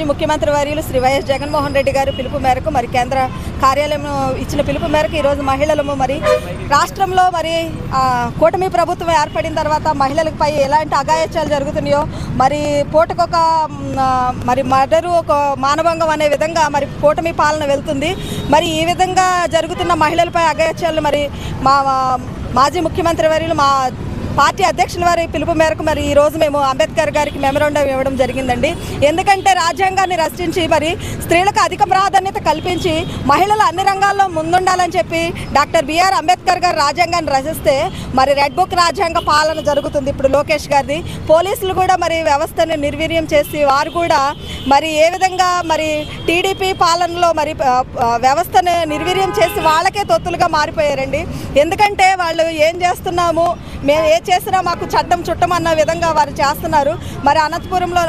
మాజీ ముఖ్యమంత్రి వర్యులు శ్రీ వైఎస్ జగన్మోహన్ రెడ్డి గారు పిలుపు మేరకు మరి కేంద్ర కార్యాలయం ఇచ్చిన పిలుపు మేరకు ఈరోజు మహిళలము మరి రాష్ట్రంలో మరి కూటమి ప్రభుత్వం ఏర్పడిన తర్వాత మహిళలపై ఎలాంటి అగాయత్యాలు జరుగుతున్నాయో మరి పూటకొక మరి మర్డరు ఒక మానభంగం అనే విధంగా మరి కూటమి పాలన వెళ్తుంది. మరి ఈ విధంగా జరుగుతున్న మహిళలపై అగాయత్యాలు మరి మా మా మాజీ ముఖ్యమంత్రి వర్యులు మా పార్టీ అధ్యక్షుల వారి పిలుపు మేరకు మరి ఈ రోజు మేము అంబేద్కర్ గారికి మెమరాండం ఇవ్వడం జరిగిందండి. ఎందుకంటే రాజ్యాంగాన్ని రచించి మరి స్త్రీలకు అధిక ప్రాధాన్యత కల్పించి మహిళలు అన్ని రంగాల్లో ముందుండాలని చెప్పి డాక్టర్ బిఆర్ అంబేద్కర్ గారు రాజ్యాంగాన్ని రచిస్తే మరి రెడ్ బుక్ రాజ్యాంగ పాలన జరుగుతుంది. ఇప్పుడు లోకేష్ గారిది. పోలీసులు కూడా మరి వ్యవస్థను నిర్వీర్యం చేసి వారు కూడా మరి ఏ విధంగా మరి టీడీపీ పాలనలో మరి వ్యవస్థను నిర్వీర్యం చేసి వాళ్ళకే తొత్తులుగా మారిపోయారండి. ఎందుకంటే వాళ్ళు ఏం చేస్తున్నాము మేము ఏ చేసినా మాకు చట్టం చుట్టం అన్న విధంగా వారు చేస్తున్నారు. మరి అనంతపురంలో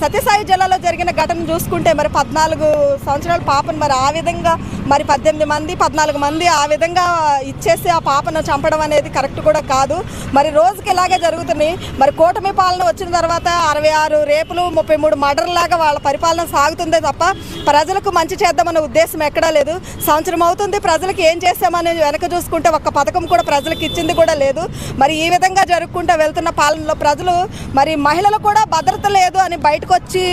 సత్యసాయి జిల్లాలో జరిగిన ఘటన చూసుకుంటే మరి పద్నాలుగు సంవత్సరాల పాపను మరి ఆ విధంగా మరి పద్దెనిమిది మంది పద్నాలుగు మంది ఆ విధంగా ఇచ్చేసి ఆ పాపను చంపడం అనేది కరెక్ట్ కూడా కాదు. మరి రోజుకి ఇలాగే జరుగుతున్నాయి. మరి కూటమి పాలన వచ్చిన తర్వాత అరవై ఆరు రేపులు ముప్పై మూడు మర్డర్లాగా వాళ్ళ పరిపాలన సాగుతుందే తప్ప ప్రజలకు మంచి చేద్దామన్న ఉద్దేశం ఎక్కడా లేదు. సంవత్సరం అవుతుంది ప్రజలకు ఏం చేస్తామని వెనక చూసుకుంటే ఒక్క పథకం కూడా ప్రజలకు ఇచ్చింది కూడా లేదు. మరి ఈ విధంగా జరుపుకుంటూ వెళ్తున్న పాలనలో ప్రజలు మరి మహిళలు కూడా భద్రత లేదు అని బయటకు వచ్చి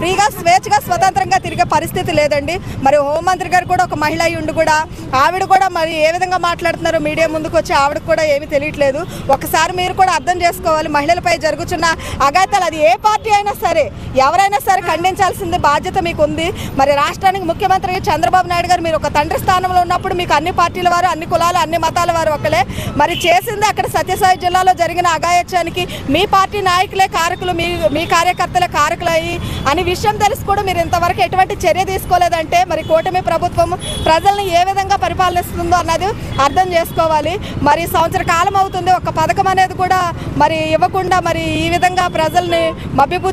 ఫ్రీగా స్వేచ్ఛగా స్వతంత్రంగా తిరిగే పరిస్థితి లేదండి. మరి హోంమంత్రి గారు కూడా ఒక మహిళ అయి ఉండి కూడా ఆవిడ కూడా మరి ఏ విధంగా మాట్లాడుతున్నారో మీడియా ముందుకు వచ్చి ఆవిడ కూడా ఏమీ తెలియట్లేదు. ఒకసారి మీరు కూడా అర్థం చేసుకోవాలి మహిళలపై జరుగుతున్న అఘాయితాలు అది ఏ పార్టీ అయినా సరే ఎవరైనా సరే ఖండించాల్సింది బాధ్యత మీకు ఉంది మరి రాష్ట్రానికి ముఖ్యమంత్రి చంద్రబాబు నాయుడు గారు మీరు ఒక తండ్రి స్థానంలో ఉన్నప్పుడు మీకు అన్ని పార్టీల వారు అన్ని కులాలు అన్ని మతాల వారు ఒకలే. మరి చేసింది అక్కడ సత్యసాయి జిల్లాలో జరిగిన అగాయత్యానికి మీ పార్టీ నాయకులే కారకులు మీ మీ కార్యకర్తలే కారకులు అయ్యి అని విషయం తెలిసి కూడా మీరు ఇంతవరకు ఎటువంటి చర్య తీసుకోలేదంటే మరి కూటమి ప్రభుత్వం ప్రజల్ని ఏ విధంగా పరిపాలిస్తుందో అన్నది అర్థం చేసుకోవాలి. మరి సంవత్సర కాలం అవుతుంది ఒక పథకం అనేది కూడా మరి ఇవ్వకుండా మరి ఈ విధంగా ప్రజల్ని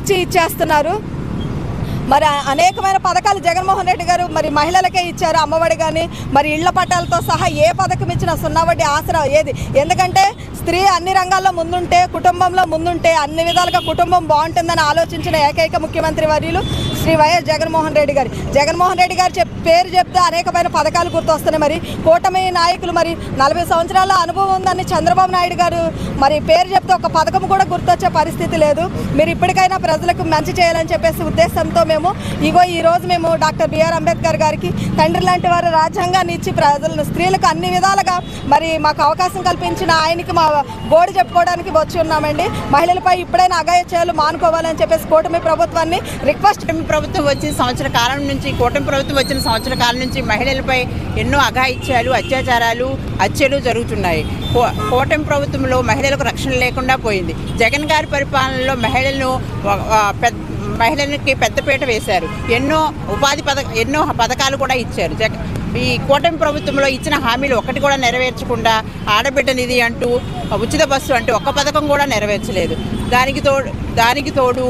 మభ్యపుచ్చి ఇచ్చేస్తున్నారు. మరి అనేకమైన పథకాలు జగన్మోహన్ రెడ్డి గారు మరి మహిళలకే ఇచ్చారు అమ్మఒడి కానీ మరి ఇళ్ళ పట్టాలతో సహా ఏ పథకం ఇచ్చినా సున్నా వడ్డీ ఆసరా ఏది? ఎందుకంటే స్త్రీ అన్ని రంగాల్లో ముందుంటే కుటుంబంలో ముందుంటే అన్ని విధాలుగా కుటుంబం బాగుంటుందని ఆలోచించిన ఏకైక ముఖ్యమంత్రి వర్యులు శ్రీ వైఎస్ జగన్మోహన్ రెడ్డి గారి. జగన్మోహన్ రెడ్డి గారు చెప్ పేరు చెప్తే అనేకమైన పథకాలు గుర్తొస్తున్నాయి మరి. కూటమి నాయకులు మరి నలభై సంవత్సరాల అనుభవం ఉందని చంద్రబాబు నాయుడు గారు మరి పేరు చెప్తే ఒక పథకం కూడా గుర్తొచ్చే పరిస్థితి లేదు. మీరు ఇప్పటికైనా ప్రజలకు మంచి చేయాలని చెప్పేసి ఉద్దేశంతో మేము ఇగో ఈ రోజు మేము డాక్టర్ బిఆర్ అంబేద్కర్ గారికి తండ్రి లాంటి వారు రాజ్యాంగాన్ని ఇచ్చి ప్రజలను స్త్రీలకు అన్ని విధాలుగా మరి మాకు అవకాశం కల్పించిన ఆయనకి మా గోడు చెప్పుకోవడానికి వచ్చి ఉన్నామండి. మహిళలపై ఇప్పుడైనా అగాయత్యాలు మానుకోవాలని చెప్పేసి కూటమి ప్రభుత్వాన్ని రిక్వెస్ట్ ప్రభుత్వం వచ్చి సంవత్సర కాలం నుంచి కూటమి ప్రభుత్వం వచ్చిన సంవత్సర కాలం నుంచి మహిళలపై ఎన్నో అఘాయిత్యాలు అత్యాచారాలు హత్యలు జరుగుతున్నాయి. కూటమి ప్రభుత్వంలో మహిళలకు రక్షణ లేకుండా పోయింది. జగన్ గారి పరిపాలనలో మహిళలను పెద్ద మహిళలకి పెద్దపీట వేశారు. ఎన్నో ఉపాధి పథక ఎన్నో పథకాలు కూడా ఇచ్చారు. జగ ఈ కూటమి ప్రభుత్వంలో ఇచ్చిన హామీలు ఒకటి కూడా నెరవేర్చకుండా ఆడబిడ్డ నిధి అంటూ ఉచిత బస్సు అంటూ ఒక్క పథకం కూడా నెరవేర్చలేదు. దానికి తోడు దానికి తోడు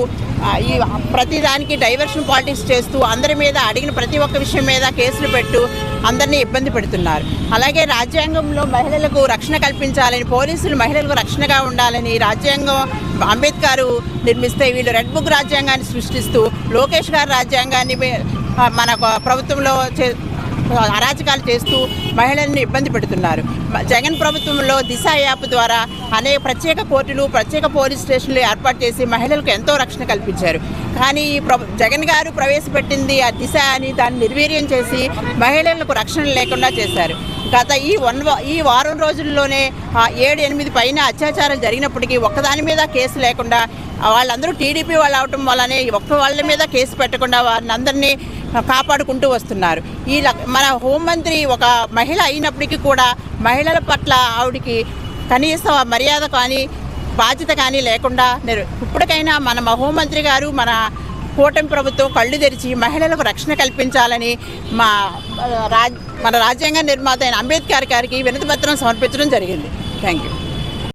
ఈ ప్రతిదానికి డైవర్షన్ పాలిటిక్స్ చేస్తూ అందరి మీద అడిగిన ప్రతి ఒక్క విషయం మీద కేసులు పెట్టు అందరినీ ఇబ్బంది పెడుతున్నారు. అలాగే రాజ్యాంగంలో మహిళలకు రక్షణ కల్పించాలని పోలీసులు మహిళలకు రక్షణగా ఉండాలని రాజ్యాంగం అంబేద్కర్ నిర్మిస్తే వీళ్ళు రెడ్ బుక్ రాజ్యాంగాన్ని సృష్టిస్తూ లోకేష్ గారి రాజ్యాంగాన్ని మన ప్రభుత్వంలో చే అరాచకాలు చేస్తూ మహిళల్ని ఇబ్బంది పెడుతున్నారు. జగన్ ప్రభుత్వంలో దిశ యాప్ ద్వారా అనేక ప్రత్యేక కోర్టులు ప్రత్యేక పోలీస్ స్టేషన్లు ఏర్పాటు చేసి మహిళలకు ఎంతో రక్షణ కల్పించారు. కానీ ఈ జగన్ గారు ప్రవేశపెట్టింది ఆ దిశ అని దాన్ని నిర్వీర్యం చేసి మహిళలకు రక్షణ లేకుండా చేశారు. గత ఈ వన్ ఈ వారం రోజుల్లోనే ఏడు ఎనిమిది పైన అత్యాచారాలు జరిగినప్పటికీ ఒక్కదాని మీద కేసు లేకుండా వాళ్ళందరూ టీడీపీ వాళ్ళు అవటం వల్లనే ఒక్క వాళ్ళ మీద కేసు పెట్టకుండా వారిని అందరినీ కాపాడుకుంటూ వస్తున్నారు. ఈ మన హోంమంత్రి ఒక మహిళ అయినప్పటికీ కూడా మహిళల పట్ల ఆవిడికి కనీస మర్యాద కానీ బాధ్యత కానీ లేకుండా ఇప్పటికైనా మన హోంమంత్రి గారు మన కూటమి ప్రభుత్వం కళ్ళు తెరిచి మహిళలకు రక్షణ కల్పించాలని మా రాజ్ మన రాజ్యాంగ నిర్మాత అయిన అంబేద్కర్ గారికి వినతిపత్రం సమర్పించడం జరిగింది. Thank you